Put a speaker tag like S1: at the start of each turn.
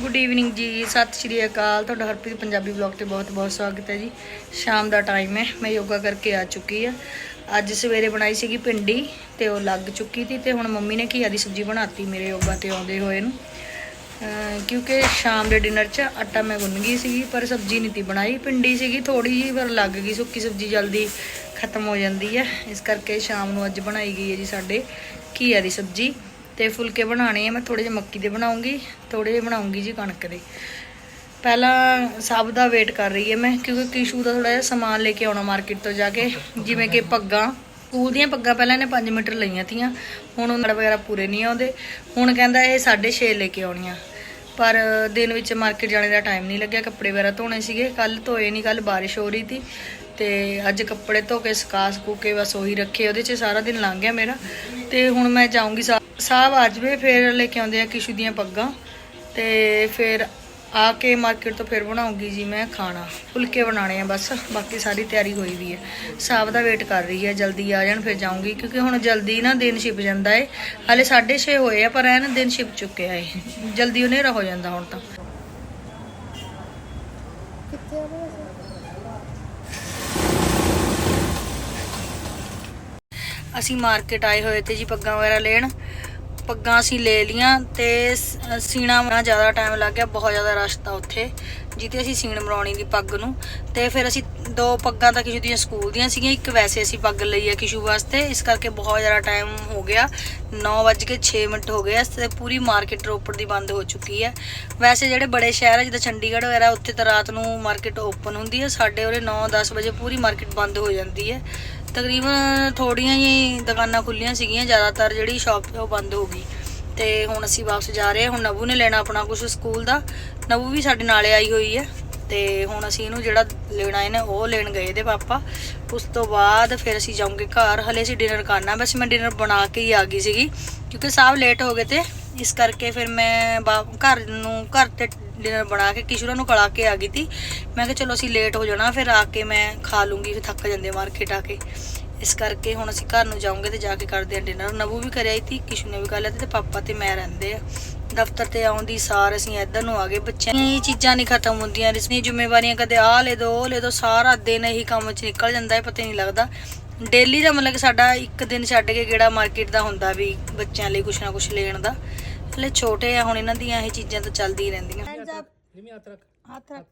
S1: Good evening ਜੀ, ਸਤਿ ਸ਼੍ਰੀ ਅਕਾਲ। ਤੁਹਾਡਾ ਹਰਪ੍ਰੀਤ, ਪੰਜਾਬੀ ਵਲੌਗ ਤੇ ਬਹੁਤ ਬਹੁਤ ਸਵਾਗਤ ਹੈ ਜੀ। ਸ਼ਾਮ ਦਾ ਟਾਈਮ ਹੈ, ਮੈਂ ਯੋਗਾ ਕਰਕੇ ਆ ਚੁੱਕੀ ਆ ਅੱਜ ਸਵੇਰੇ ਬਣਾਈ ਸੀਗੀ ਪਿੰਡੀ ਤੇ ਉਹ ਲੱਗ ਚੁੱਕੀ ਸੀ ਤੇ ਹੁਣ ਮੰਮੀ ਨੇ ਘੀਆ ਦੀ ਸਬਜ਼ੀ ਬਣਾਤੀ ਮੇਰੇ ਯੋਗਾ ਤੇ ਆਉਂਦੇ ਹੋਏ ਨੂੰ। ਕਿਉਂਕਿ ਸ਼ਾਮ ਦੇ ਡਿਨਰ 'ਚ ਆਟਾ ਮੈਂ ਗੁੰਨ ਗਈ ਸੀਗੀ, ਪਰ ਸਬਜ਼ੀ ਨਹੀਂ ਤੀ ਬਣਾਈ। ਪਿੰਡੀ ਸੀਗੀ ਥੋੜੀ ਜਿਹੀ, ਪਰ ਲੱਗ ਗਈ ਸੁੱਕੀ ਸਬਜ਼ੀ, ਜਲਦੀ ਖਤਮ ਹੋ ਜਾਂਦੀ ਹੈ। ਇਸ ਕਰਕੇ ਸ਼ਾਮ ਨੂੰ ਅੱਜ ਬਣਾਈ ਗਈ ਹੈ ਜੀ ਸਾਡੇ ਘੀਆ ਦੀ ਸਬਜ਼ੀ। ਤੇ ਫੁਲਕੇ ਬਣਾਣੇ ਆ, ਮੈਂ ਥੋੜੇ ਜਿਹੇ ਮੱਕੀ ਦੇ ਬਣਾਉਂਗੀ ਥੋੜੇ ਜਿਹੇ ਬਣਾਉਂਗੀ ਜੀ ਕਣਕ ਦੇ। ਪਹਿਲਾਂ ਸਭ ਦਾ ਵੇਟ ਕਰ ਰਹੀ ਹੈ ਮੈਂ, ਕਿਉਂਕਿ ਕਿਸ਼ੂ ਦਾ ਥੋੜਾ ਜਿਹਾ ਸਮਾਨ ਲੈ ਕੇ ਆਉਣਾ ਮਾਰਕੀਟ ਤੋਂ ਜਾ ਕੇ, ਜਿਵੇਂ ਕਿ ਪੱਗਾਂ ਸਕੂਲ ਦੀਆਂ ਪੱਗਾਂ ਪਹਿਲਾਂ ਇਹਨੇ 5 ਮੀਟਰ ਲਈਆਂ ਤੀਆਂ, ਹੁਣ ਉਹਨਾਂ ਵਗੈਰਾ ਪੂਰੇ ਨਹੀਂ ਆਉਂਦੇ। ਹੁਣ ਕਹਿੰਦਾ ਇਹ 6.5 ਲੈ ਕੇ ਆਉਣੀਆਂ। ਪਰ ਦਿਨ ਵਿੱਚ ਮਾਰਕੀਟ ਜਾਣੇ ਦਾ ਟਾਈਮ ਨਹੀਂ ਲੱਗਿਆ, ਕੱਪੜੇ ਵਗੈਰਾ ਧੋਣੇ ਸੀਗੇ ਕੱਲ ਧੋਏ ਨਹੀਂ ਕੱਲ ਬਾਰਿਸ਼ ਹੋ ਰਹੀ ਸੀ। ਤੇ ਅੱਜ ਕੱਪੜੇ ਧੋ ਕੇ ਸੁਕਾ ਸਕੂ ਕੇ ਬਸ ਉਹੀ ਰੱਖੇ, ਉਹਦੇ 'ਚ ਸਾਰਾ ਦਿਨ ਲੰਘ ਗਿਆ ਮੇਰਾ। ਤੇ ਹੁਣ ਮੈਂ ਜਾਊਂਗੀ ਸਾ- ਸਾਹਿਬ ਆ ਜਾਵੇ ਫਿਰ ਲੈ ਕੇ ਆਉਂਦੇ ਆ ਕਿਸ਼ੂ ਦੀਆਂ ਪੱਗਾਂ। ਤੇ ਫਿਰ ਆ ਕੇ ਮਾਰਕੀਟ ਤੋਂ ਫਿਰ ਬਣਾਉਂਗੀ ਜੀ ਮੈਂ ਖਾਣਾ। ਫੁਲਕੇ ਬਣਾਣੇ ਆ ਬਸ, ਬਾਕੀ ਸਾਰੀ ਤਿਆਰੀ ਹੋਈ ਵੀ ਹੈ। ਸਾਹਿਬ ਦਾ ਵੇਟ ਕਰ ਰਹੀ ਹੈ, ਜਲਦੀ ਆ ਜਾਣ ਫਿਰ ਜਾਊਂਗੀ, ਕਿਉਂਕਿ ਹੁਣ ਜਲਦੀ ਨਾ ਦਿਨ ਛਿਪ ਜਾਂਦਾ ਏ। ਹਾਲੇ 6:30 ਹੋਏ ਆ, ਪਰ ਐਨ ਦਿਨ ਛਿਪ ਚੁੱਕਿਆ ਏ। ਜਲਦੀ ਹਨੇਰਾ ਹੋ ਜਾਂਦਾ ਹੁਣ ਤਾਂ। ਅਸੀਂ ਮਾਰਕੀਟ ਆਏ ਹੋਏ ਤੇ ਜੀ ਪੱਗਾਂ ਵਗੈਰਾ ਲੈਣ। ਪੱਗਾਂ ਅਸੀਂ ਲੈ ਲੀਆਂ ਤੇ ਸੀਣਾ ਮਾ ਜ਼ਿਆਦਾ ਟਾਈਮ ਲੱਗ ਗਿਆ, ਬਹੁਤ ਜ਼ਿਆਦਾ ਰਸ਼ ਤਾ ਉੱਥੇ। ਜਿੱਤੇ ਅਸੀਂ ਸੀਣ ਮਰਾਉਣੀ ਦੀ ਪੱਗ ਨੂੰ। ਤੇ ਫਿਰ ਅਸੀਂ ਦੋ ਪੱਗਾਂ ਤਾਂ ਕਿਸ਼ੂ ਦੀਆਂ ਸਕੂਲ ਦੀਆਂ ਸੀਗੀਆਂ, ਇੱਕ ਵੈਸੇ ਅਸੀਂ ਪੱਗ ਲਈ ਹੈ ਕਿਸ਼ੂ ਵਾਸਤੇ। ਇਸ ਕਰਕੇ ਬਹੁਤ ਜ਼ਿਆਦਾ ਟਾਈਮ ਹੋ ਗਿਆ। 9:06 ਮਿੰਟ ਹੋ ਗਏ ਤੇ ਪੂਰੀ ਮਾਰਕੀਟ ਰੋਪੜ ਦੀ ਬੰਦ ਹੋ ਚੁੱਕੀ ਹੈ ਵੈਸੇ ਜਿਹੜੇ ਬੜੇ ਸ਼ਹਿਰ ਆ, ਜਿੱਦਾਂ ਚੰਡੀਗੜ੍ਹ ਵਗੈਰਾ, ਉੱਥੇ ਤਾਂ ਰਾਤ ਨੂੰ ਮਾਰਕੀਟ ਓਪਨ ਹੁੰਦੀ ਹੈ ਸਾਡੇ ਉਰੇ 9-10 ਵਜੇ ਪੂਰੀ ਮਾਰਕੀਟ ਬੰਦ ਹੋ ਜਾਂਦੀ ਹੈ ਤਕਰੀਬਨ ਥੋੜੀਆਂ ਹੀ ਦੁਕਾਨਾਂ ਖੁੱਲੀਆਂ ਸੀਗੀਆਂ, ਜ਼ਿਆਦਾਤਰ ਜਿਹੜੀ ਸ਼ਾਪ ਉਹ ਬੰਦ ਹੋ ਗਈ। ਤੇ ਹੁਣ ਅਸੀਂ ਵਾਪਸ ਜਾ ਰਹੇ ਹਾਂ। ਹੁਣ ਨਬੂ ਨੇ ਲੈਣਾ ਆਪਣਾ ਕੁਝ ਸਕੂਲ ਦਾ। ਨਬੂ ਵੀ ਸਾਡੇ ਨਾਲੇ ਆਈ ਹੋਈ ਹੈ। ਤੇ ਹੁਣ ਅਸੀਂ ਇਹਨੂੰ ਜਿਹੜਾ ਲੈਣਾ ਇਹਨੇ, ਉਹ ਲੈਣ ਗਏ ਇਹਦੇ ਪਾਪਾ। ਉਸ ਤੋਂ ਬਾਅਦ ਫਿਰ ਅਸੀਂ ਜਾਵਾਂਗੇ ਘਰ। ਹਲੇ ਅਸੀਂ ਡਿਨਰ ਕਰਨਾ। ਵੈਸੇ ਮੈਂ ਡਿਨਰ ਬਣਾ ਕੇ ਹੀ ਆ ਗਈ ਸੀਗੀ, ਕਿਉਂਕਿ ਸਾਹਿਬ ਲੇਟ ਹੋ ਗਏ ਤੇ। ਇਸ ਕਰਕੇ ਫਿਰ ਮੈਂ ਘਰ ਨੂੰ, ਘਰ ਤੇ ਡਿਨਰ ਬਣਾ ਕੇ ਕਿਸ਼ੋਰਾਂ ਨੂੰ ਕਲਾ ਕੇ ਆ ਗਈ ਤੀ ਮੈਂ ਕਿਹਾ ਚਲੋ ਅਸੀਂ ਲੇਟ ਹੋ ਜਾਣਾ, ਫਿਰ ਆ ਕੇ ਮੈਂ ਖਾ ਲੂੰਗੀ, ਫਿਰ ਥੱਕ ਜਾਂਦੇ ਮਾਰਕੀਟ ਆ ਕੇ। ਇਸ ਕਰਕੇ ਹੁਣ ਅਸੀਂ ਘਰ ਨੂੰ ਜਾਵਾਂਗੇ ਤੇ ਜਾ ਕੇ ਕਰਦੇ ਆ ਡਿਨਰ ਨਬੂ ਵੀ ਕਰਿਆ ਸੀ, ਕਿਸ਼ੂ ਨੇ ਵੀ ਕਰ ਲਿਆ ਤੇ ਪਾਪਾ ਤੇ ਮੈਂ ਰਹਿੰਦੇ ਆ ਦਫ਼ਤਰ ਤੇ ਆਉਣ ਦੀ ਸਾਰ ਅਸੀਂ ਇੱਧਰ ਨੂੰ ਆ ਗਏ। ਬੱਚਿਆਂ ਦੀ ਚੀਜ਼ਾਂ ਨਹੀਂ ਖਤਮ ਹੁੰਦੀਆਂ ਰਿਸਨੀ ਜ਼ਿੰਮੇਵਾਰੀਆਂ ਕਦੇ ਆ ਲੈ ਦੋ, ਉਹ ਲੈ ਦੋ, ਸਾਰਾ ਦਿਨ ਇਹੀ ਕੰਮ 'ਚ ਨਿਕਲ ਜਾਂਦਾ ਹੈ, ਪਤਾ ਹੀ ਨਹੀਂ ਲੱਗਦਾ। ਡੇਲੀ ਦਾ ਮਤਲਬ ਕਿ ਸਾਡਾ ਇੱਕ ਦਿਨ ਛੱਡ ਕੇ ਕਿਹੜਾ ਮਾਰਕੀਟ ਦਾ ਹੁੰਦਾ ਵੀ ਬੱਚਿਆਂ ਲਈ ਕੁਛ ਨਾ ਕੁਛ ਲੈਣ ਦਾ। ਹਲੇ ਛੋਟੇ ਆ ਹੁਣ ਇਹਨਾਂ ਦੀਆਂ ਇਹ ਚੀਜ਼ਾਂ ਤਾਂ ਚੱਲਦੀ ਹੀ ਰਹਿੰਦੀਆਂ। ਹੱਥ ਰੱਖ